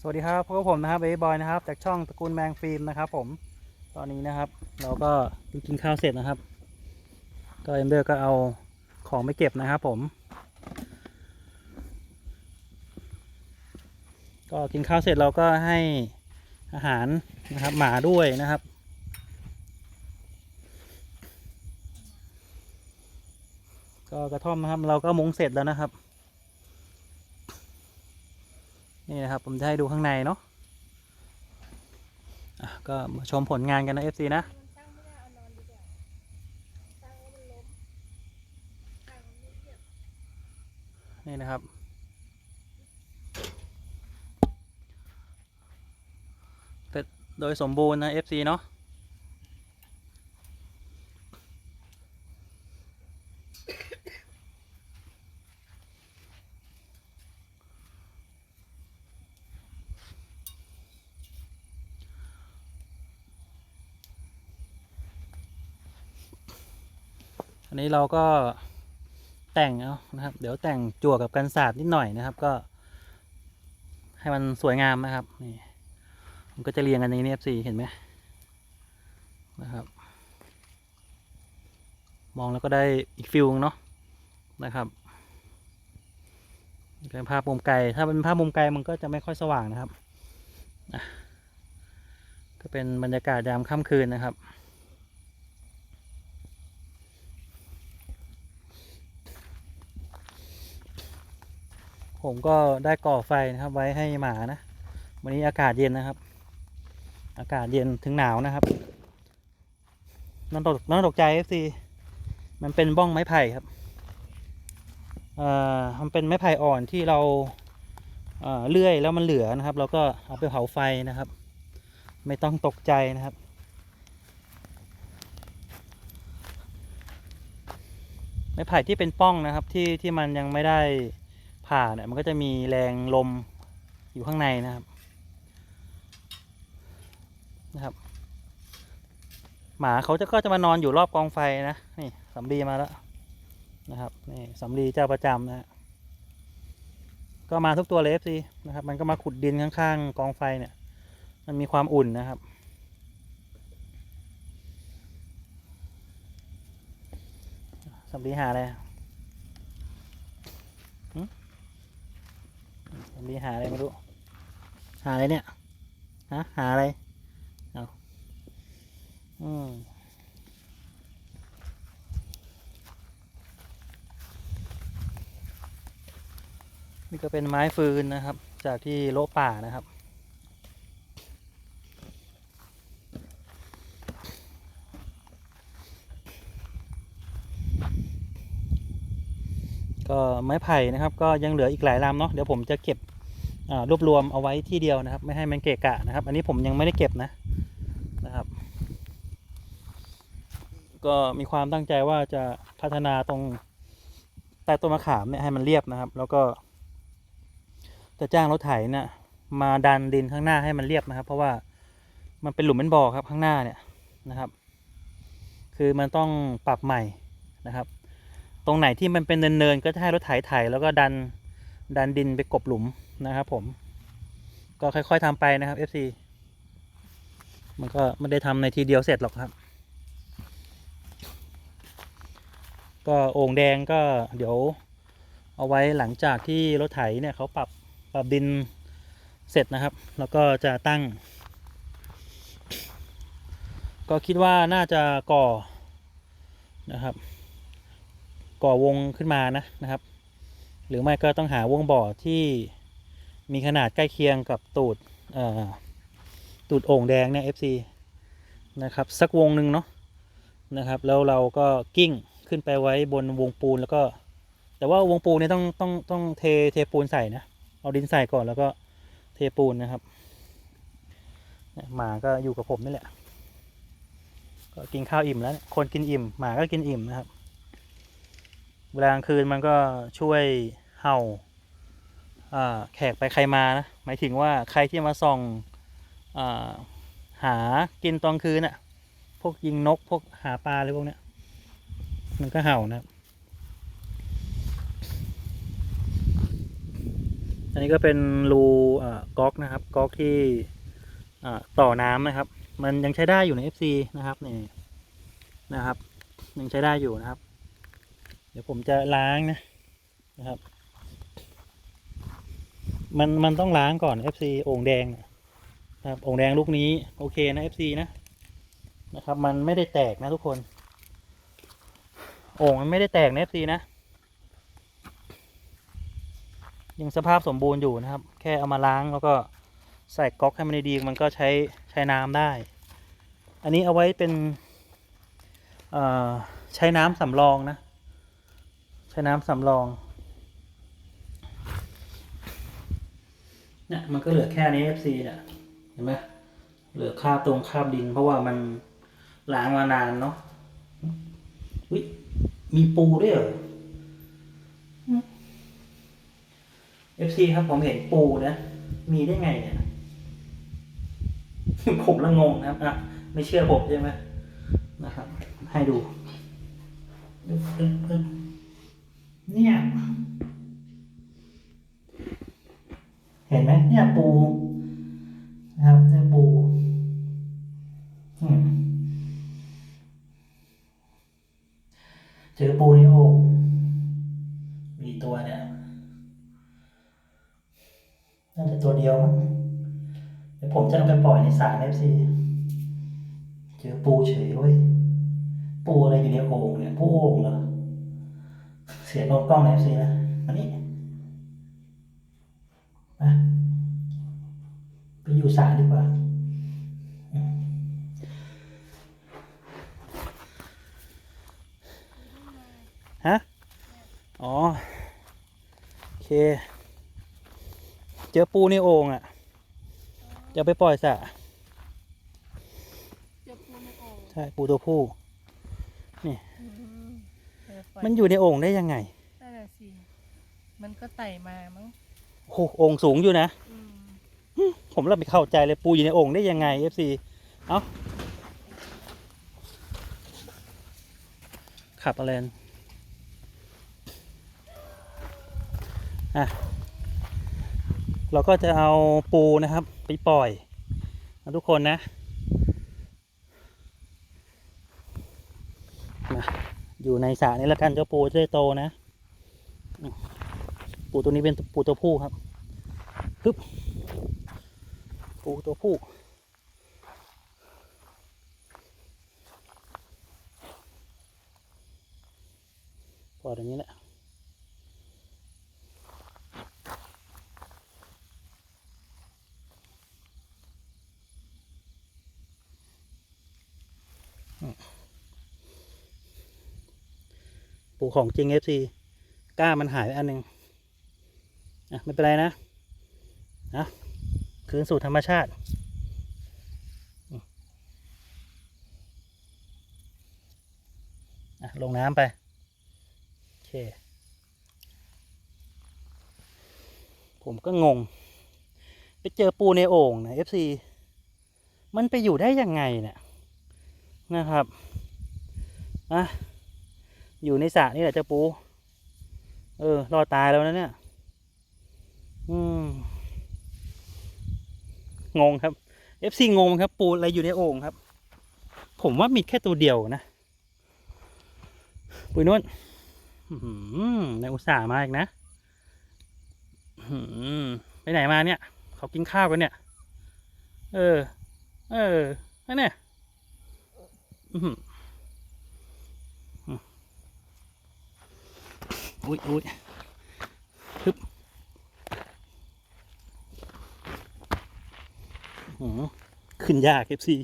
สวัสดีครับพบกับผมนะครับเบย์บอยนะครับ จากช่องตระกูลแมงฟิล์มนะครับผมตอนนี้นะครับ เราก็กินข้าวเสร็จนะครับ ก็เอ็มเดอร์ก็เอาของไปเก็บนะครับผม ก็กินข้าวเสร็จเราก็ให้อาหารนะครับ หมาด้วยนะครับ ก็กระท่อมนะครับ เราก็มุงเสร็จแล้วนะครับ นี่นะครับ ผมจะให้ดูข้างในเนาะะก็มาชมผลงานกันนะ FC นะตั้งไม่ได้เอานอนดีกว่าตั้งแล้วมันล้มตั้งไม่เรียบนี่นะครับ เสร็จโดยสมบูรณ์นะ FC เนาะ นี้เราก็แต่งเอานะครับ เดี๋ยวแต่งจั่วกับกันศาสตร์นิดหน่อยนะครับ ก็ ให้มันสวยงามนะครับนี่มันก็จะเรียงกันอย่างนี้ FC เห็นไหมนะครับ มองแล้วก็ได้อีกฟิลเนาะนะครับเป็นภาพมุมไกลถ้าเป็นภาพมุมไกลมันก็จะไม่ค่อยสว่างนะครับ ก็เป็นบรรยากาศยามค่ำคืนนะครับ ผมก็ได้ก่อไฟนะครับ ไว้ให้หมานะ วันนี้อากาศเย็นนะครับ อากาศเย็นถึงหนาวนะครับนั่นตกนั่นตกใจเอฟซีมันเป็นบ้องไม้ไผ่ครับเอ่อมันเป็นไม้ไผ่อ่อนที่เราเอ่อเลื่อยแล้วมันเหลือนะครับ เราก็เอาไปเผาไฟนะครับ ไม่ต้องตกใจนะครับไม้ไผ่ที่เป็นป้องนะครับที่ที่มันยังไม่ได้ ผ่าเนี่ยมันก็จะมีแรงลมอยู่ข้างในนะครับนะครับ หมาเขาจะก็จะมานอนอยู่รอบกองไฟนะนี่สำลีมาแล้วนะครับนี่สำลีเจ้าประจำนะฮะก็มาทุกตัวเลย FC นะครับ มันก็มาขุดดินข้างๆ กองไฟเนี่ย มันมีความอุ่นนะครับสำลีหาอะไร สำลีหาอะไรไม่รู้ หาอะไรเนี่ย ฮะ หาอะไร เอาอืมนี่ก็เป็นไม้ฟืนนะครับ จากที่โลป่านะครับ ก็ไม้ไผ่นะครับ ก็ยังเหลืออีกหลายลำเนาะเดี๋ยวผมจะเก็บรวบรวมเอาไว้ที่เดียวนะครับ ไม่ให้มันเกะกะนะครับ อันนี้ผมยังไม่ได้เก็บนะนะครับ ก็มีความตั้งใจว่าจะพัฒนาตรงใต้ต้นมะขามเนี่ยให้มันเรียบนะครับ แล้วก็จะจ้างรถไถเนี่ยมาดันดินข้างหน้าให้มันเรียบนะครับ เพราะว่ามันเป็นหลุมเป็นบ่อครับข้างหน้าเนี่ยนะครับ คือมันต้องปรับใหม่นะครับ ตรงไหนที่มันเป็นเนินๆก็จะให้รถไถไถแล้วก็ดันดันดินไปกบหลุมนะครับผม ก็ค่อยๆทำไปนะครับ FC มันก็ไม่ได้ทำในทีเดียวเสร็จหรอกครับ ก็โอ่งแดงก็เดี๋ยวเอาไว้หลังจากที่รถไถเนี่ยเขาปรับปรับดินเสร็จนะครับ แล้วก็จะตั้ง ก็คิดว่าน่าจะก่อนะครับ ก่อวงขึ้นมานะนะครับ หรือไม่ก็ต้องหาวงบ่อที่มีขนาดใกล้เคียงกับตูดตูดโอ่งแดงเนี่ย FC นะครับสักวงหนึ่งเนาะนะครับแล้วเราก็กิ้งขึ้นไปไว้บนวงปูนแล้วก็ แต่ว่าวงปูนเนี่ยต้องต้องต้องเทเทปูนใส่นะเอาดินใส่ก่อนแล้วก็เทปูนนะครับหมาก็อยู่กับผมนี่แหละก็กินข้าวอิ่มแล้ว คนกินอิ่มหมาก็กินอิ่มนะครับ เวลากลางคืนมันก็ช่วยเห่าแขกไปใครมานะหมายถึงว่าใครที่มาส่องอหากินตอนคืนน่ะพวกยิงนกพวกหาปลาอะไรพวกเนี้ยมันก็เห่านะครับ อันนี้ก็เป็นรูก๊อกนะครับก๊อกที่ต่อน้ำนะครับ มันยังใช้ได้อยู่ใน FC นะครับนี่นะครับ ยังใช้ได้อยู่นะครับ ดี๋ยวผมจะล้างนะนะครับ มันมันต้องล้างก่อน FC โอ่งแดงนะครับโอ่งแดงลูกนี้โอเคนะ FC นะนะครับ มันไม่ได้แตกนะทุกคน โอ่งมันไม่ได้แตกนะ FC นะยังสภาพสมบูรณ์อยู่นะครับ แค่เอามาล้างแล้วก็ใส่ก๊อกให้มันดีมันก็ใช้ใช้น้ำได้ อันนี้เอาไว้เป็นใช้น้ำสำรองนะ ใช้น้ำสำรองเนี่ยมันก็เหลือแค่นี้ FC เนี่ยเห็นไหมเหลือคราบตรงคราบดิน เพราะว่ามันล้างมานานเนาะอุ๊ยมีปูด้วยเหรอ FC ครับผมเห็นปูนะ มีได้ไงเนี่ย ผมละงงนะครับอะไม่เชื่อผมใช่ไหมนะครับ ให้ดู เนี่ย เห็นไหมเนี่ยปูนะครับเนี่ยปูเจอปูในโอ่งมีตัวเนี่ยน่าจะตัวเดียวมั้งเดี๋ยวผมจะเอาไปปล่อยในสาระเอฟซีเจอปูเฉยเว้ยปูอะไรอยู่ในโอ่งเนี่ย ปูโอ่งเหรอ เสียงโดนกล้องเอฟซีนะอันนี้มาไปอยู่สระดีกว่าฮะอ๋อโอเค เจอปูในโอ่งอะ จะไปปล่อยสระเจอปูในโอ่งใช่ปูตัวผู้อืมเออปล่ มันอยู่ในโอ่งได้ยังไงนั่นแหละสิ มันก็ไต่มามั้งโอ้โหโอ่งสูงอยู่นะ อืมผมเริ่มไม่เข้าใจเลยปูอยู่ในโอ่งได้ยังไง FC เอ้าขับอะไรนอะ เราก็จะเอาปูนะครับ ไปปล่อยนะทุกคนนะมา อยู่ในสระนี่ละกันเจ้าปูจะได้โตนะ ปูตัวนี้เป็นปูตัวผู้ครับฮึบปูตัวผู้ปล่อยอย่างนี้แหละ ปูของจริง FC ก้ามันหายไปอันหนึ่งอะไม่เป็นไรนะนะคืนสู่ธรรมชาติอะลงน้ำไป โอเค ผมก็งง ไปเจอปูในโอ่งนะ FC มันไปอยู่ได้ยังไงเนี่ยนะครับ อะ อยู่ในสระนี่แหละเจ้าปู เออ รอดตายแล้วนะเนี่ย อืม งงครับ FC งงครับ ปูอะไรอยู่ในโอ่งครับ ผมว่ามีแค่ตัวเดียวนะปุยนุ่นอื้อหือในอุตส่าห์มาอีกนะอือหือไปไหนมาเนี่ย เขากินข้าวกันเนี่ย เออ เออนั่นเนี่ยอื้อหืออืม อุ้ยอุ้ยฮึบอื้อหือขึ้นยากเอฟซี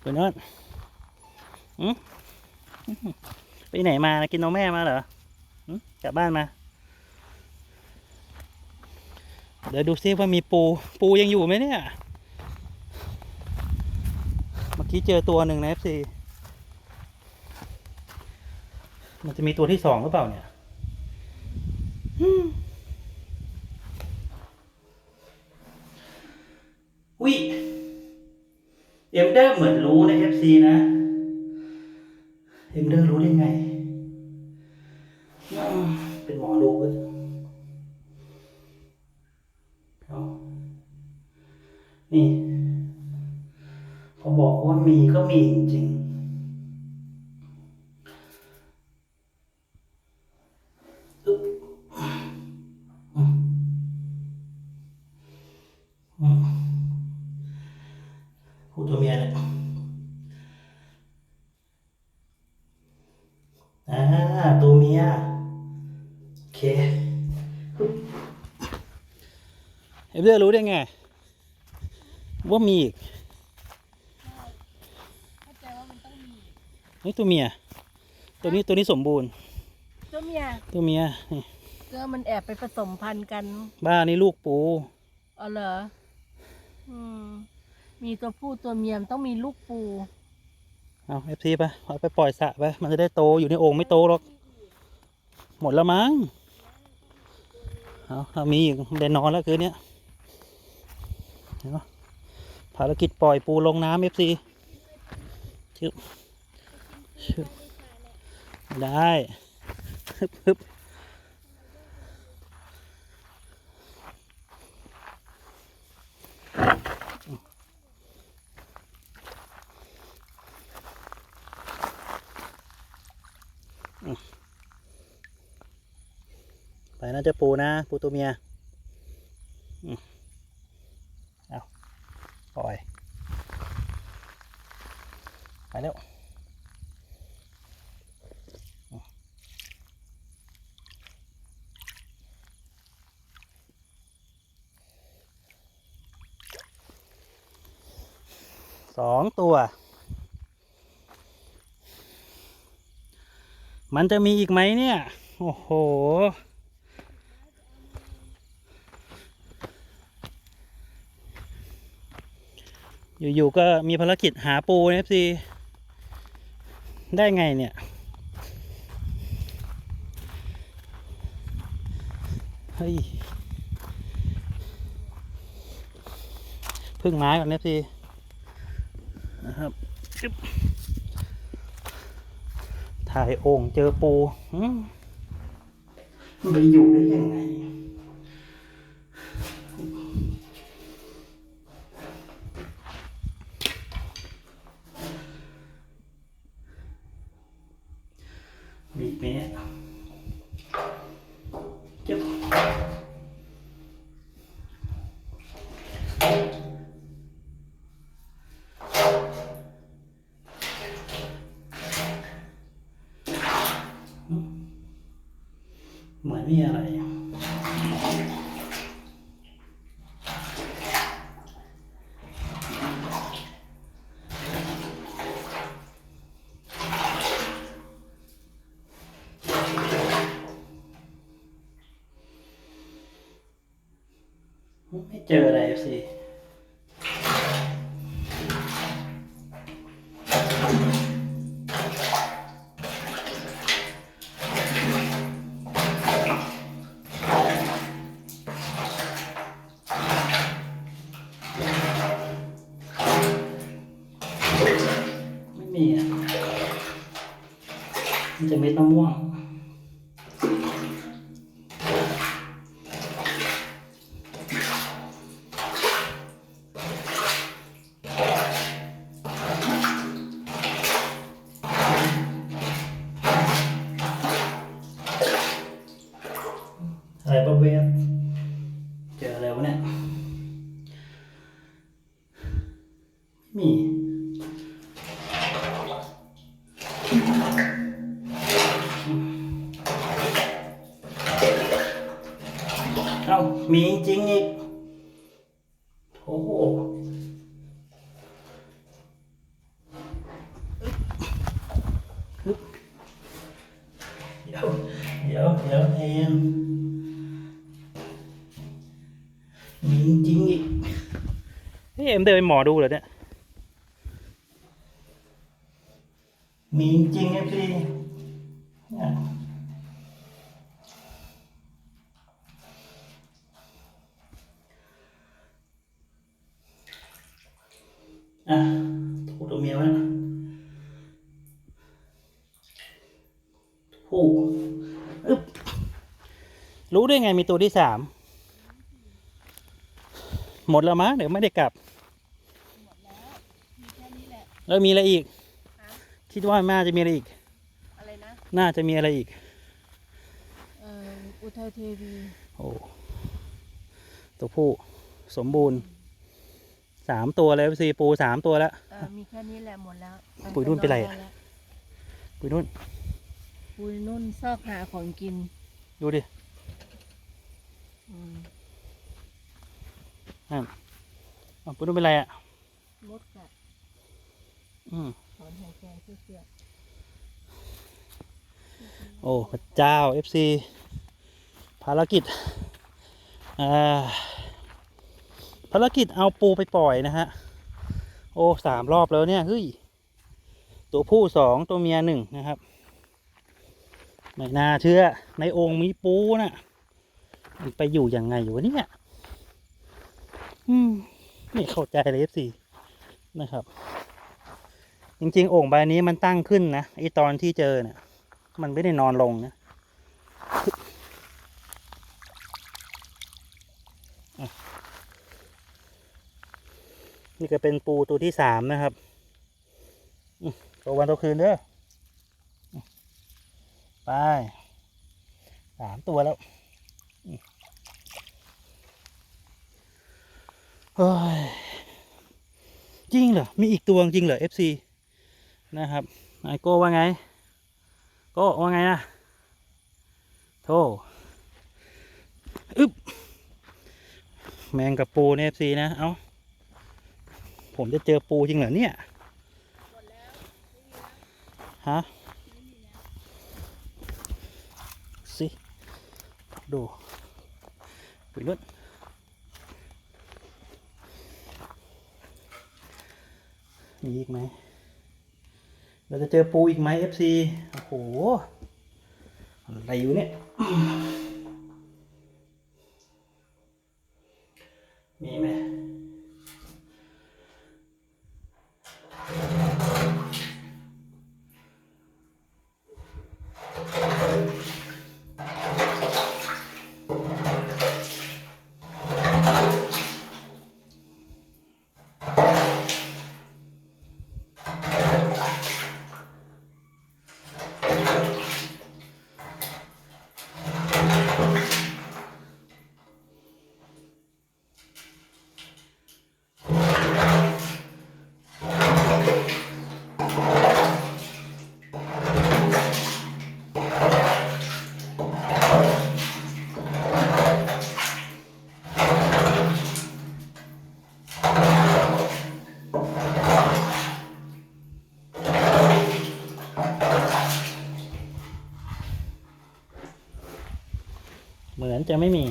ไปนอนอืมไปไหนมานะกินนมแม่มาเหรอกลับบ้านมา เดี๋ยวดูซิว่ามีปู ปูยังอยู่ไหมเนี่ย เมื่อกี้เจอตัวหนึ่งนะเอฟซี มันจะมีตัวที่สองหรือเปล่าเนี่ยอุ้ยเอ็มเดอร์เหมือนรู้ใน FC นะ เอ็มเดอร์รู้ได้ไงอืมมอดูเว้ยเอานี่พอบอกว่ามีก็มีจริง เอเบอร์รู้ได้ไง ว่ามีอีกเข้าใจว่ามันต้องมีนี่ตัวเมีย ตัวนี้ตัวนี้สมบูรณ์ ตัวเมียตัวเมียนี่เกลือมันแอบไปผสมพันธุ์กันบ้านนี่ลูกปู อ๋อเหรออืมมีตัวผู้ตัวเมียมันต้องมีลูกปู เอาเอฟซีไปเอาไปปล่อยสระไปมันจะได้โตอยู่ในโอ่งไม่โตหรอก หมดแล้วมั้งเอาเอามีอีกเดนนอนแล้วคืนเนี้ย เนปะภารกิจปล่อยปูลงน้ำเอฟซีชึบชึบได้ฮึบฮึบไปนะเจ้าปูนะ ปูตัวเมียอืมเอาปล่อย ไปแล้ว สองตัว มันจะมีอีกไหมเนี่ย โอ้โห อยู่ๆก็มีภารกิจหาปูเอฟซีได้ไงเนี่ยเฮ้ยพึ่งไม้ก่อนเอฟซี นะครับจึ๊บถ่ายโอ่งเจอปูหืมมันไปอยู่ได้ยังไง มีอะไร ไม่เจออะไรสิ มีจริงอีกนี่เอ็มเดินไปหมอดูเหรอเนี่ย มีจริงไงพี่เนี่ยอะถูกตัวเมียวแล้วถูกอึ๊บรู้ได้ไงมีตัวที่สาม หมดแล้วมั้งเดี๋ยวไม่ได้กลับ หมดแล้วมีแค่นี้แหละ แล้วมีอะไรอีกฮะคิดว่าน่าจะมีอะไรอีก อะไรนะ น่าจะมีอะไรอีก เอ่ออุทัยเทวี โอ้ตัวผู้สมบูรณ์สามตัวเลยซีปูสามตัวแล้ว เอ่อมีแค่นี้แหละหมดแล้วปุ๋ยนุ่นเป็นไรอะด้แล้วปุยนุ่น ปุ๋ยนุ่นซอกหาของกิน ดูดิอืม อ้าวปุยนุ่นเป็นไรอะมดกัดอืมถอนหายใจเสียโอ้พระเจ้า FC ภารกิจอ่าภารกิจเอาปูไปปล่อยนะฮะ โอ้สามรอบแล้วเนี่ยเฮ้ยตัวผู้สองตัวเมียหนึ่งนะครับไม่น่าเชื่อในโองค์มีปูนะ่ะมันไปอยู่ยังไงอยู่วะเนี่ย อืมไม่เข้าใจเลย FC นะครับ จริงๆโอ่งใบนี้มันตั้งขึ้นนะไอตอนที่เจอเนี่ยมันไม่ได้นอนลงนะนี่ก็เป็นปูตัวที่สามนะครับตัววันตัวคืนเด้อไปสามตัวแล้วอืมเฮ้ย จริงเหรอ มีอีกตัวจริงเหรอ FC นะครับไอโก้ว่าไงก็ว่าไงนะโธ่อึ๊บ แมงกับปูเนี่ยซีนะ เอาผมจะเจอปูจริงเหรอเนี่ยฮะสิดูไปรุ่น มีอีกไหม เราจะเจอปูอีกไหม FC โอ้โห อะไรอยู่เนี่ย มีไหม มือนจะไม่มี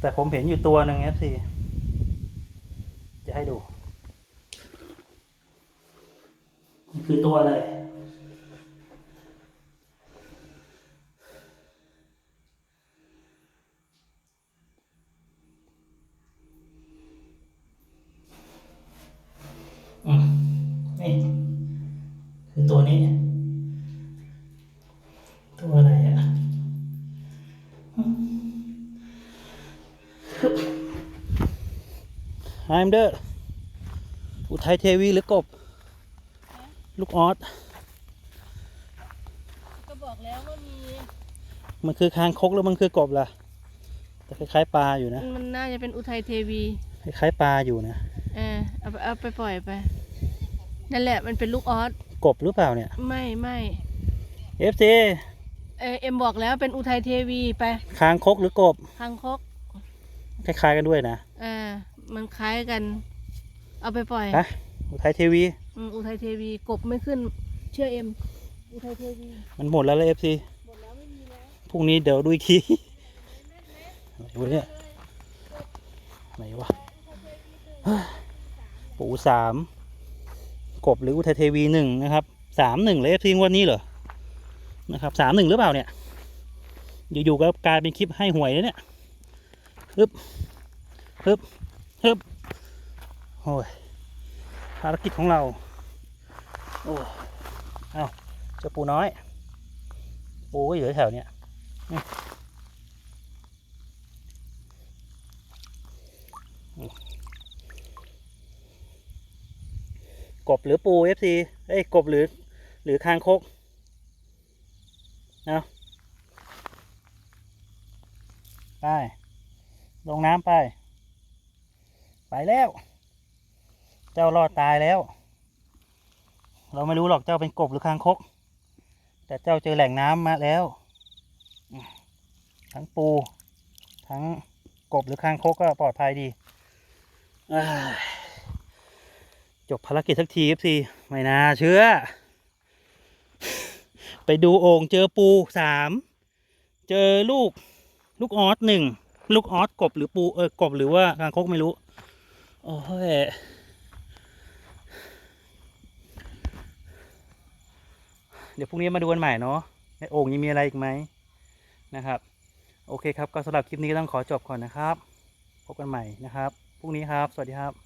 แต่ผมเห็นอยู่ตัวหนึ่ง FC จะใมเดอร์อุทัยเทวีหรือกบ ลูกออสก็บอกแล้วว่ามี มันคือคางคกหรือมันคือกบล่ะ แต่คล้ายๆปลาอยู่นะ มันน่าจะเป็นอุทัยเทวีคล้ายๆปลาอยู่นะเออเอาไปเอาไปปล่อยไป นั่นแหละมันเป็นลูกออสกบหรือเปล่าเนี่ยไม่ไม่ FC เออเอ็มบอกแล้วเป็นอุทัยเทวีไป คางคกหรือกบคังคกคล้ายๆกันด้วยนะ เออ มันคล้ายกัน เอาไปปล่อยฮะอุทัยเทวีอืมอุทัยเทวีกบไม่ขึ้น เชื่อเอ็ม อุทัยเทวีมันหมดแล้วเลย FC หมดแล้วไม่มีแล้วพรุ่งนี้เดี๋ยวดูอีกทีไหนวะเนี่ยไหนวะเฮ้ยปูสามกบหรืออุทัยเทวีหนึ่งนะครับสามหนึ่งเลยเอฟซีงวันนี้เหรอนะครับสามหนึ่งหรือเปล่าเนี่ย อยู่ๆก็กลายเป็นคลิปให้หวยเลยเนี่ยฮึบฮึบ ฮึบโอ้ยภารกิจของเรา โอ้เอาเจ้าปูน้อย ปูก็อยู่แถวเนี้ยกบหรือปูเอฟซีเอ้ยกบหรือ หรือคางคกเอาไป ลงน้ำไป ไปแล้ว เจ้ารอดตายแล้ว เราไม่รู้หรอกเจ้าเป็นกบหรือคางคก แต่เจ้าเจอแหล่งน้ำมาแล้ว ทั้งปู ทั้งกบหรือคางคกก็ปลอดภัยดีจบภารกิจสักทีครับทีไม่น่าเชื่อ ไปดูโอ่งเจอปูสามเจอลูก ลูกออสหนึ่งลูกออสกบหรือปูเออกบหรือว่าคางคกไม่รู้ โอ้ยเดี๋ยวพรุ่งนี้มาดูกันใหม่เนาะในโอ่งยังมีอะไรอีกไหมนะครับ โอเคครับก็สำหรับคลิปนี้ก็ต้องขอจบก่อนนะครับ พบกันใหม่นะครับพรุ่งนี้ครับ สวัสดีครับ